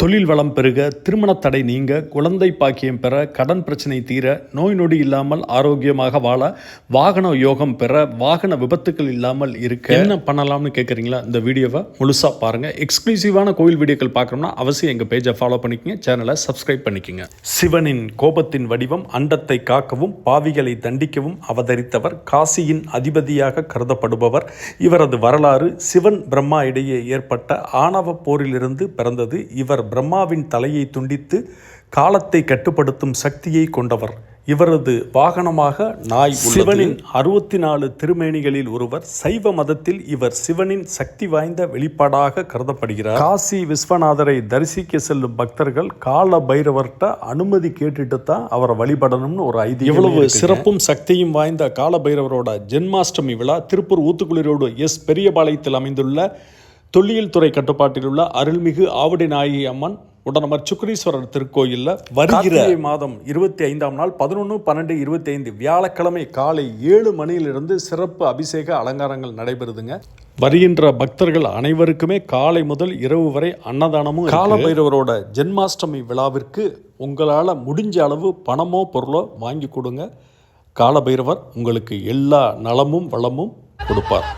தொழில் வளம் பெருக திருமணத் தடை நீங்க குழந்தை பாக்கியம் பெற கடன் பிரச்சனை தீர நோய் நொடி இல்லாமல் ஆரோக்கியமாக வாழ வாகன யோகம் பெற வாகன விபத்துக்கள் இல்லாமல் இருக்க. என்ன பண்ணலாம்னு கேட்குறீங்களா இந்த வீடியோவை முழுசாக பாருங்கள் எக்ஸ்க்ளூசிவான கோவில் வீடியோக்கள் பார்க்கணும்னா அவசியம் எங்கள் பேஜை ஃபாலோ பண்ணிக்கங்க. சேனலை சப்ஸ்கிரைப் பண்ணிக்கங்க. சிவனின் கோபத்தின் வடிவம் அண்டத்தை காக்கவும் பாவிகளை தண்டிக்கவும் அவதரித்தவர் காசியின் அதிபதியாக கருதப்படுபவர். இவரது வரலாறு சிவன் பிரம்மா இடையே ஏற்பட்ட ஆணவ போரிலிருந்து பிறந்தது இவர் பிரம்மாவின் தலையை துண்டித்து காலத்தை கட்டுப்படுத்தும் சக்தியை கொண்டவர். இவரது வாகனமாக நாய் சிவனின் அறுபத்தி நாலு திருமேனிகளில் ஒருவர் சைவ மதத்தில் இவர் சிவனின் சக்தி வாய்ந்த வெளிப்பாடாக கருதப்படுகிறார். காசி விஸ்வநாதரை தரிசிக்க செல்லும் பக்தர்கள் கால பைரவர்கிட்ட அனுமதி கேட்டுட்டு தான் அவரை வழிபடணும்னு ஒரு ஐதீகம் இவ்வளவு சிறப்பும் சக்தியும் வாய்ந்த கால பைரவரோட ஜென்மாஷ்டமி விழா திருப்பூர் ஊத்துக்குளிரோடு எஸ் பெரியபாளையத்தில் அமைந்துள்ள தொல்லியல் துறை கட்டுப்பாட்டில் உள்ள அருள்மிகு ஆவடி நாயகி அம்மன் உடனமர் சுக்ரீஸ்வரர் திருக்கோயிலில் வருகிற மாதம் இருபத்தி ஐந்தாம் நாள் பதினொன்று பன்னெண்டு இருபத்தி ஐந்து வியாழக்கிழமை காலை ஏழு மணியிலிருந்து சிறப்பு அபிஷேக அலங்காரங்கள் நடைபெறுதுங்க. வருகின்ற பக்தர்கள் அனைவருக்குமே காலை முதல் இரவு வரை அன்னதானமும் கால பைரவரோட ஜென்மாஷ்டமி விழாவிற்கு உங்களால் முடிஞ்ச அளவு பணமோ பொருளோ வாங்கி கொடுங்க. கால பைரவர் உங்களுக்கு எல்லா நலமும் வளமும் கொடுப்பார்.